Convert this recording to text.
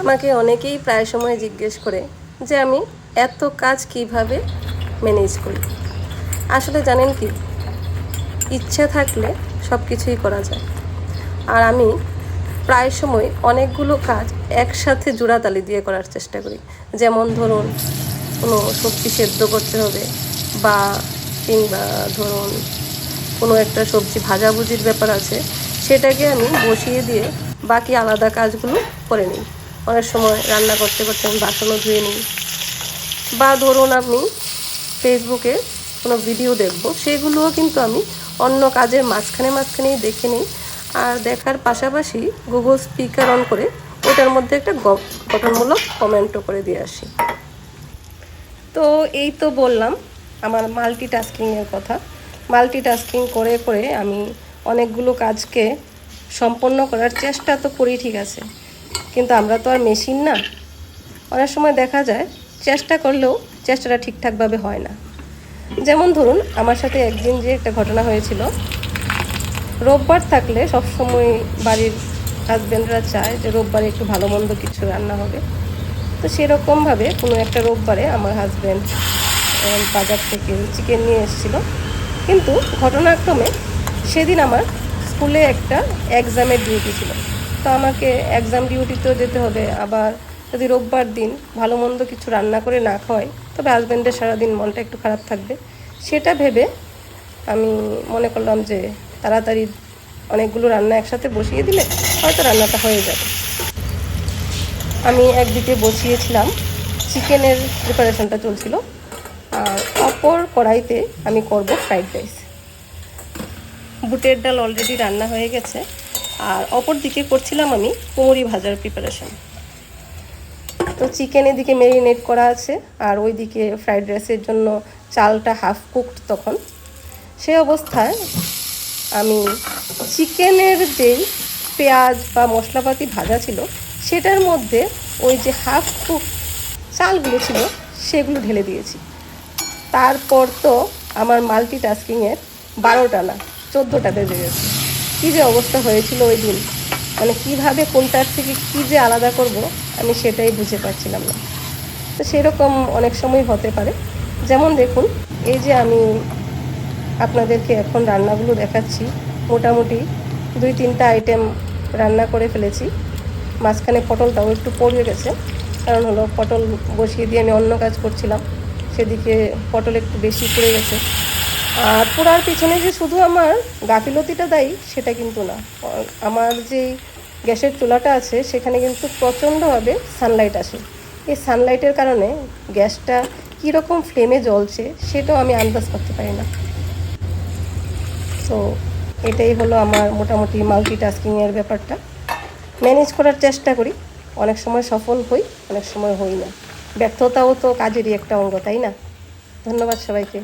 আমাকে অনেকেই প্রায় সময় জিজ্ঞেস করে যে আমি এত কাজ কীভাবে ম্যানেজ করি। আসলে জানেন কি? ইচ্ছা থাকলে সব কিছুই করা যায়। আর আমি প্রায় সময় অনেকগুলো কাজ একসাথে জোড়াতালি দিয়ে করার চেষ্টা করি। যেমন ধরুন, কোনো সবজি সেদ্ধ করতে হবে বা কিংবা ধরুন, কোনো একটা সবজি ভাজাভুজির ব্যাপার আছে, সেটাকে আমি বসিয়ে দিয়ে বাকি আলাদা কাজগুলো করে নিই। অনেক সময় রান্না করতে করতে আমি বাসনও ধুয়ে নিই। বা ধরুন আমি ফেসবুকে কোনো ভিডিও দেখব, সেগুলোও কিন্তু আমি অন্য কাজের মাঝখানে মাঝখানেই দেখে নিই। আর দেখার পাশাপাশি গুগল স্পিকার অন করে ওটার মধ্যে একটা গঠনমূলক কমেন্টও করে দিয়ে আসি। তো এই তো বললাম আমার মাল্টিটাস্কিংয়ের কথা। মাল্টিটাস্কিং করে করে আমি অনেকগুলো কাজকে সম্পন্ন করার চেষ্টা তো করি, ঠিক আছে। কিন্তু আমরা তো আর মেশিন না। অনেক সময় দেখা যায়, চেষ্টা করলেও চেষ্টাটা ঠিকঠাকভাবে হয় না। যেমন ধরুন, আমার সাথে একদিন যে একটা ঘটনা হয়েছিল। রোববার থাকলে সবসময় বাড়ির হাজব্যান্ডরা চায় যে রোববারে একটু ভালো মন্দ কিছু রান্না হবে। তো সেরকমভাবে কোনো একটা রোববারে আমার হাজব্যান্ড বাজার থেকে চিকেন নিয়ে এসেছিল। কিন্তু ঘটনাক্রমে সেদিন আমার স্কুলে একটা এক্সামের ডিউটি ছিল। তো আমাকে এক্সাম ডিউটিতেও যেতে হবে। আবার যদি রোববার দিন ভালো মন্দ কিছু রান্না করে না খাওয়াই, তবে হাজব্যান্ডের সারাদিন মনটা একটু খারাপ থাকবে। সেটা ভেবে আমি মনে করলাম যে তাড়াতাড়ি অনেকগুলো রান্না একসাথে বসিয়ে দিলে হয়তো রান্নাটা হয়ে যাবে। আমি একদিকে বসিয়েছিলাম, চিকেনের প্রিপারেশনটা চলছিল, আর অপর কড়াইতে আমি করব ফ্রাইড রাইস বুটের ডাল অলরেডি রান্না হয়ে গেছে। আর অপর দিকে করছিলাম আমি কুমড়ি ভাজার প্রিপারেশন তো চিকেন এদিকে মেরিনেট করা আছে, আর ওইদিকে ফ্রাইড রাইসের জন্য চালটা হাফ কুকড তখন। সে অবস্থায় আমি চিকেনের যে পেঁয়াজ বা মশলাপাতি ভাজা ছিল, সেটার মধ্যে ওই যে হাফ কুক চালগুলো ছিল, সেগুলো ঢেলে দিয়েছি। তারপর তো আমার মাল্টিটাস্কিংয়ের বারোটা না, চোদ্দোটা বেজে গেছে। কী যে অবস্থা হয়েছিল ওই দিন? মানে কীভাবে কোনটার থেকে কী যে আলাদা করব, আমি সেটাই বুঝে পারছিলাম না। তো সেরকম অনেক সময় হতে পারে। যেমন দেখুন, এই যে আমি আপনাদেরকে এখন রান্নাগুলো দেখাচ্ছি, মোটামুটি দুই তিনটা আইটেম রান্না করে ফেলেছি। মাঝখানে পটলটাও একটু পড়ে গেছে, কারণ হলো পটল বসিয়ে দিয়ে আমি অন্য কাজ করছিলাম। সেদিকে পটল একটু বেশি পড়ে গেছে। আর পোড়ার পিছনে যে শুধু আমার গাফিলতিটা দায়ী, সেটা কিন্তু না। আমার যেই গ্যাসের চুলাটা আছে, সেখানে কিন্তু প্রচণ্ডভাবে সানলাইট আসে। এই সানলাইটের কারণে গ্যাসটা কীরকম ফ্লেমে জ্বলছে, সেটাও আমি আন্দাজ করতে পারি না। তো এটাই হলো আমার মোটামুটি মাল্টিটাস্কিংয়ের ব্যাপারটা। ম্যানেজ করার চেষ্টা করি। অনেক সময় সফল হই, অনেক সময় হই না। ব্যর্থতাও তো কাজেরই একটা অঙ্গ, তাই না? ধন্যবাদ সবাইকে।